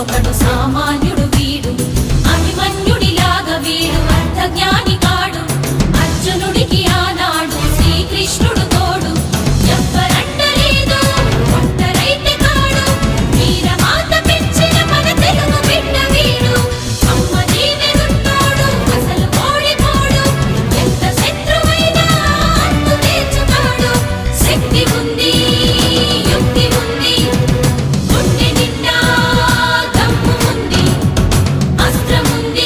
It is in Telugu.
ఒకడు సామాన్యుడు